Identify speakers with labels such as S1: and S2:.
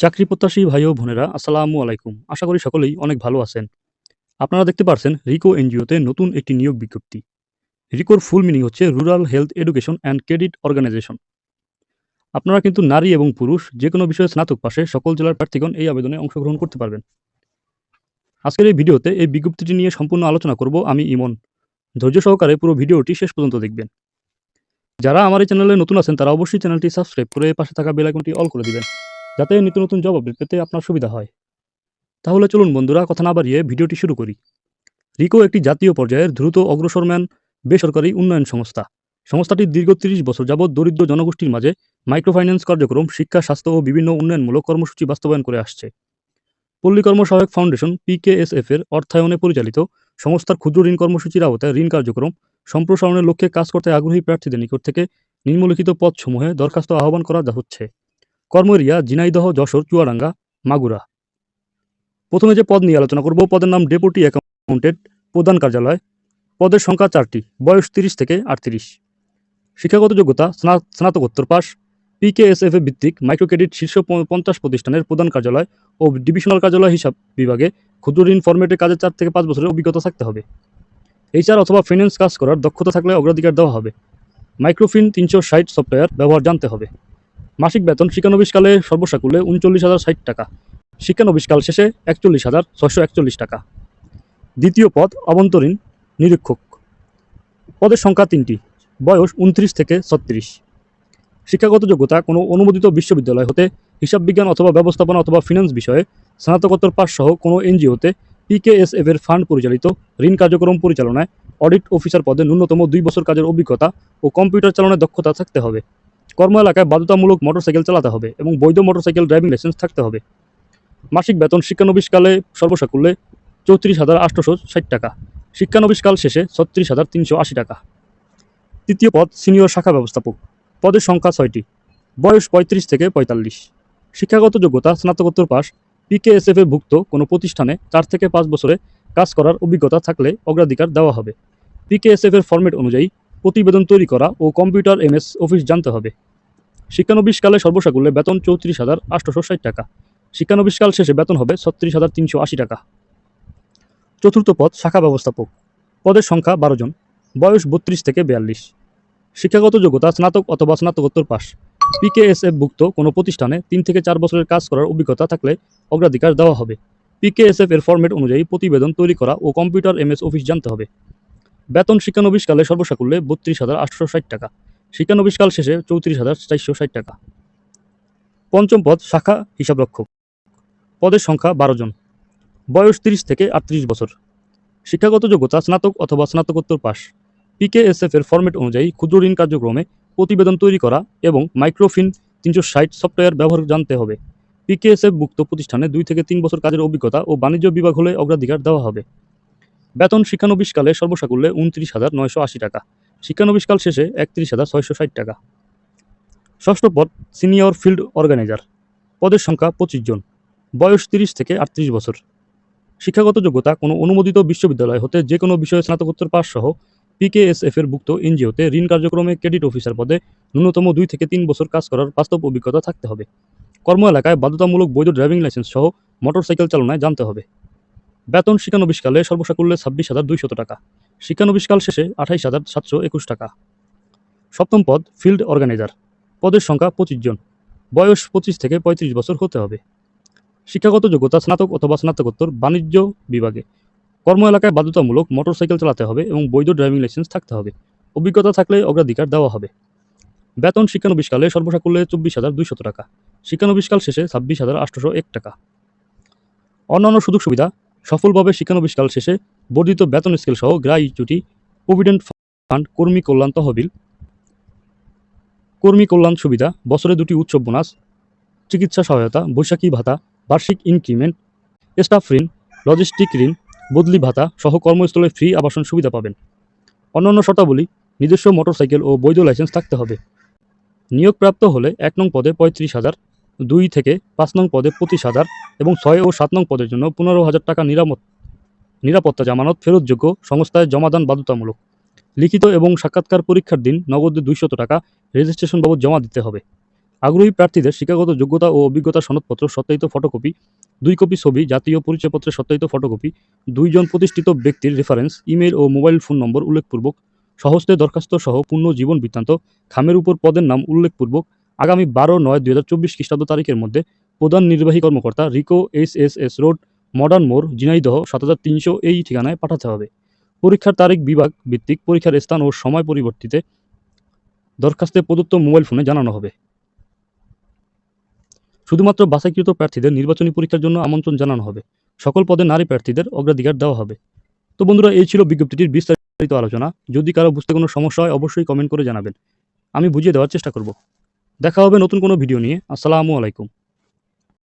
S1: চাকরি প্রত্যাশী ভাই ও বোনেরা, আসসালামু আলাইকুম। আশা করি সকলেই অনেক ভালো আছেন। আপনারা দেখতে পারছেন রিকো এনজিওতে নতুন একটি নিয়োগ বিজ্ঞপ্তি। রিকোর ফুল মিনিং হচ্ছে rural health education and credit organisation. আপনারা কিন্তু নারী এবং পুরুষ যে কোনো বিষয়ে স্নাতক পাশে সকল জেলার প্রার্থীগণ এই আবেদনে অংশগ্রহণ করতে পারবেন। আজকের এই ভিডিওতে এই বিজ্ঞপ্তিটি নিয়ে সম্পূর্ণ আলোচনা করব আমি ইমন। ধৈর্য সহকারে পুরো ভিডিওটি শেষ পর্যন্ত দেখবেন। যারা আমার এই চ্যানেলে নতুন আছেন তারা অবশ্যই চ্যানেলটি সাবস্ক্রাইব করে পাশে থাকা বেল আইকনটি অল করে দিবেন। যাতে নিত্য নতুন জব আপডেট পেতে আপনার সুবিধা হয়। তাহলে চলুন বন্ধুরা, কথা না বাড়িয়ে ভিডিওটি শুরু করি। রিকো একটি জাতীয় পর্যায়ের দ্রুত অগ্রসরম্যান বেসরকারি উন্নয়ন সংস্থা। সংস্থাটি দীর্ঘ তিরিশ বছর যাবৎ দরিদ্র জনগোষ্ঠীর মাঝে মাইক্রোফাইন্যান্স কার্যক্রম, শিক্ষা, স্বাস্থ্য ও বিভিন্ন উন্নয়নমূলক কর্মসূচি বাস্তবায়ন করে আসছে। পল্লী কর্ম সহায়ক ফাউন্ডেশন পিকেএসএফ এর অর্থায়নে পরিচালিত সংস্থার ক্ষুদ্র ঋণ কর্মসূচির আওতায় ঋণ কার্যক্রম সম্প্রসারণের লক্ষ্যে কাজ করতে আগ্রহী প্রার্থীদের নিকট থেকে নিম্নলিখিত পদসমূহে দরখাস্ত আহ্বান করা হচ্ছে। কর্মরিয়া, ঝিনাইদহ, যশোর, চুয়াডাঙ্গা, মাগুরা। প্রথমে যে পদ নিয়ে আলোচনা করব, পদের নাম ডেপুটি অ্যাকাউন্টেন্ট প্রধান কার্যালয়। পদের সংখ্যা চারটি, বয়স তিরিশ থেকে আটত্রিশ। শিক্ষাগত যোগ্যতা, স্না- স্নাতকোত্তর পাস পিকেএসএফ ভিত্তিক মাইক্রো ক্রেডিট শীর্ষ পঞ্চাশ প্রতিষ্ঠানের প্রধান কার্যালয় ও ডিভিশনাল কার্যালয় হিসাব বিভাগে ক্ষুদ্র ঋণ ফরম্যাটে কাজের চার থেকে পাঁচ বছরের অভিজ্ঞতা থাকতে হবে। এইচআর অথবা ফিন্যান্স কাজ করার দক্ষতা থাকলে অগ্রাধিকার দেওয়া হবে। মাইক্রোফিন তিনশো ষাট সফটওয়্যার ব্যবহার জানতে হবে। মাসিক বেতন শিক্ষানবিশকালে সর্বসাকুল্যে উনচল্লিশ হাজার ষাট টাকা। শিক্ষানবিশকাল শেষে একচল্লিশ হাজার ছশো একচল্লিশ টাকা। দ্বিতীয় পদ, অভ্যন্তরীণ, নিরীক্ষক। পদের সংখ্যা তিনটি। বয়স উনত্রিশ থেকে ছত্রিশ। শিক্ষাগত যোগ্যতা কোনো অনুমোদিত বিশ্ববিদ্যালয় হতে হিসাব বিজ্ঞান অথবা ব্যবস্থাপনা অথবা ফিনান্স বিষয়ে স্নাতকোত্তর পাস সহ কোনো এনজিওতে পিকেএসএফ এর ফান্ড পরিচালিত ঋণ কার্যক্রম পরিচালনায় অডিট অফিসার পদে ন্যূনতম দুই বছর কাজের অভিজ্ঞতা ও কম্পিউটার চালানোর দক্ষতা থাকতে হবে। কর্ম এলাকায় বাধ্যতামূলক মোটরসাইকেল চালাতে হবে এবং বৈধ মোটরসাইকেল ড্রাইভিং লাইসেন্স থাকতে হবে। মাসিক বেতন শিক্ষানবিশকালে সর্বসাকুল্যে চৌত্রিশ হাজার আটশোশো ষাট টাকা। শিক্ষানবিশকাল শেষে ছত্রিশ হাজার তিনশো আশি টাকা। তৃতীয় পদ, সিনিয়র শাখা ব্যবস্থাপক। পদের সংখ্যা ছয়টি। বয়স পঁয়ত্রিশ থেকে পঁয়তাল্লিশ। শিক্ষাগত যোগ্যতা, স্নাতকোত্তর পাস পিকেএসএফ এর ভুক্ত কোনো প্রতিষ্ঠানে চার থেকে পাঁচ বছরে কাজ করার অভিজ্ঞতা থাকলে অগ্রাধিকার দেওয়া হবে। পিকেএসএফ এর ফরম্যাট অনুযায়ী প্রতিবেদন তৈরি করা ও কম্পিউটার এমএস অফিস জানতে হবে। শিক্ষানবিশকালে সর্বসাকুল্যে বেতন চৌত্রিশ হাজার আটশোশো ষাট টাকা। শিক্ষানবিশকাল শেষে বেতন হবে ছত্রিশ হাজার তিনশো আশি টাকা। চতুর্থ পদ শাখা ব্যবস্থাপক। পদের সংখ্যা বারো জন। বয়স বত্রিশ থেকে বিয়াল্লিশ। শিক্ষাগত যোগ্যতা স্নাতক অথবা স্নাতকোত্তর পাস পিকেএসএফ ভুক্ত কোনো প্রতিষ্ঠানে তিন থেকে চার বছরের কাজ করার অভিজ্ঞতা থাকলে অগ্রাধিকার দেওয়া হবে। পিকেএসএফ এর ফরম্যাট অনুযায়ী প্রতিবেদন তৈরি করা ও কম্পিউটার এমএস অফিস জানতে হবে। বেতন শিক্ষানবিশকালে সর্বসাকুল্যে বত্রিশ হাজার আটশো ষাট টাকা। শিক্ষানবিশকাল শেষে চৌত্রিশ হাজার চারশো ষাট টাকা। পঞ্চম পদ, শাখা হিসাবরক্ষক। পদের সংখ্যা বারো জন। বয়স তিরিশ থেকে আটত্রিশ বছর। শিক্ষাগত যোগ্যতা স্নাতক অথবা স্নাতকোত্তর পাস পিকেএসএফ এর ফরম্যাট অনুযায়ী ক্ষুদ্র ঋণ কার্যক্রমে প্রতিবেদন তৈরি করা এবং মাইক্রোফিন তিনশো ষাট সফটওয়্যার ব্যবহার জানতে হবে। পিকেএসএফ মুক্ত প্রতিষ্ঠানে দুই থেকে তিন বছর কাজের অভিজ্ঞতা ও বাণিজ্য বিভাগ হলে অগ্রাধিকার দেওয়া হবে। বেতন শিক্ষানবিশকালে সর্বসাকুল্যে উনত্রিশ হাজার নয়শো আশি টাকা, শিক্ষানবিশকাল শেষে একত্রিশ হাজার ছয়শো ষাট টাকা। ষষ্ঠ পদ, সিনিয়র ফিল্ড অর্গানাইজার, পদের সংখ্যা পঁচিশ জন, বয়স তিরিশ থেকে আটত্রিশ বছর। শিক্ষাগত যোগ্যতা কোনো অনুমোদিত বিশ্ববিদ্যালয় হতে যে কোনো বিষয়ে স্নাতকোত্তর পাস সহ পিকেএসএফ এর ভুক্ত এনজিওতে ঋণ কার্যক্রমে ক্রেডিট অফিসার পদে ন্যূনতম দুই থেকে তিন বছর কাজ করার বাস্তব অভিজ্ঞতা থাকতে হবে। কর্ম এলাকায় বাধ্যতামূলক বৈধ ড্রাইভিং লাইসেন্স সহ মোটরসাইকেল চালনায় জানতে হবে। বেতন শিক্ষানবিশকালে সর্বসাকুল্যে ছাব্বিশ হাজার দুইশত টাকা। শিক্ষানবিশকাল শেষে আঠাইশ হাজার সাতশো একুশ টাকা। সপ্তম পদ, ফিল্ড অর্গানাইজার। পদের সংখ্যা পঁচিশ জন। বয়স পঁচিশ থেকে পঁয়ত্রিশ বছর হতে হবে। শিক্ষাগত যোগ্যতা স্নাতক অথবা স্নাতকোত্তর বাণিজ্য বিভাগে। কর্ম এলাকায় বাধ্যতামূলক মোটরসাইকেল চালাতে হবে এবং বৈধ ড্রাইভিং লাইসেন্স থাকতে হবে। অভিজ্ঞতা থাকলে অগ্রাধিকার দেওয়া হবে। বেতন শিক্ষানবিশকালে সর্বসাকুল্যে চব্বিশ হাজার দুইশত টাকা। শিক্ষানবিশকাল শেষে ছাব্বিশ হাজার আটশোশো এক টাকা। অন্যান্য সুযোগ সুবিধা সফলভাবে শিক্ষানবিশকাল শেষে বর্ধিত বেতন স্কেল সহ গ্রাইচুটি প্রভিডেন্ট ফান্ড কর্মী কল্যাণ তহবিল, কর্মী কল্যাণ সুবিধা, বছরে দুটি উৎসব বোনাস চিকিৎসা সহায়তা, বৈশাখী ভাতা, বার্ষিক ইনক্রিমেন্ট স্টাফ ঋণ লজিস্টিক ঋণ, বদলি ভাতা সহ কর্মস্থলে ফ্রি আবাসন সুবিধা পাবেন। অন্যান্য শর্তাবলী, নিজস্ব মোটরসাইকেল ও বৈধ লাইসেন্স থাকতে হবে। নিয়োগপ্রাপ্ত হলে এক নং পদে পঁয়ত্রিশ হাজার দুই থেকে পাঁচ নং পদে পঁচিশ হাজার এবং ছয় ও সাত নং পদের জন্য পনেরো হাজার টাকা নিরামত, নিরাপত্তা জামানত ফেরতযোগ্য সংস্থায় জমাদান বাধ্যতামূলক। লিখিত এবং সাক্ষাৎকার পরীক্ষার দিন নগদে দুইশত টাকা রেজিস্ট্রেশন বাবদ জমা দিতে হবে। আগ্রহী প্রার্থীদের শিক্ষাগত যোগ্যতা ও অভিজ্ঞতা সনদপত্র, সত্যায়িত ফটোকপি, দুই কপি ছবি, জাতীয় পরিচয়পত্রের সত্যায়িত ফটোকপি, দুইজন প্রতিষ্ঠিত ব্যক্তির রেফারেন্স, ইমেল ও মোবাইল ফোন নম্বর উল্লেখপূর্বক, সহস্তে দরখাস্ত সহ পূর্ণ জীবন বৃত্তান্ত, খামের উপর পদের নাম উল্লেখপূর্বক আগামী বারো নয় দুই হাজার চব্বিশ খ্রিস্টাব্দ তারিখের মধ্যে প্রধান নির্বাহী কর্মকর্তা RICO S S S road, modern মোড়, ঝিনাইদহ, সাত হাজার তিনশো এই ঠিকানায় পাঠাতে হবে। পরীক্ষার তারিখ বিভাগ ভিত্তিক পরীক্ষার স্থান ও সময় পরিবর্তিতে দরখাস্তে প্রদত্ত মোবাইল ফোনে জানানো হবে। শুধুমাত্র বাছাইকৃত প্রার্থীদের নির্বাচনী পরীক্ষার জন্য আমন্ত্রণ জানানো হবে। সকল পদে নারী প্রার্থীদের অগ্রাধিকার দেওয়া হবে। তো বন্ধুরা, এই ছিল বিজ্ঞপ্তিটির বিস্তারিত আলোচনা। যদি কারও বুঝতে কোনো সমস্যা হয়, অবশ্যই কমেন্ট করে জানাবেন। আমি বুঝিয়ে দেওয়ার চেষ্টা করব। দেখা হবে নতুন কোনো ভিডিও নিয়ে। আসসালামু আলাইকুম।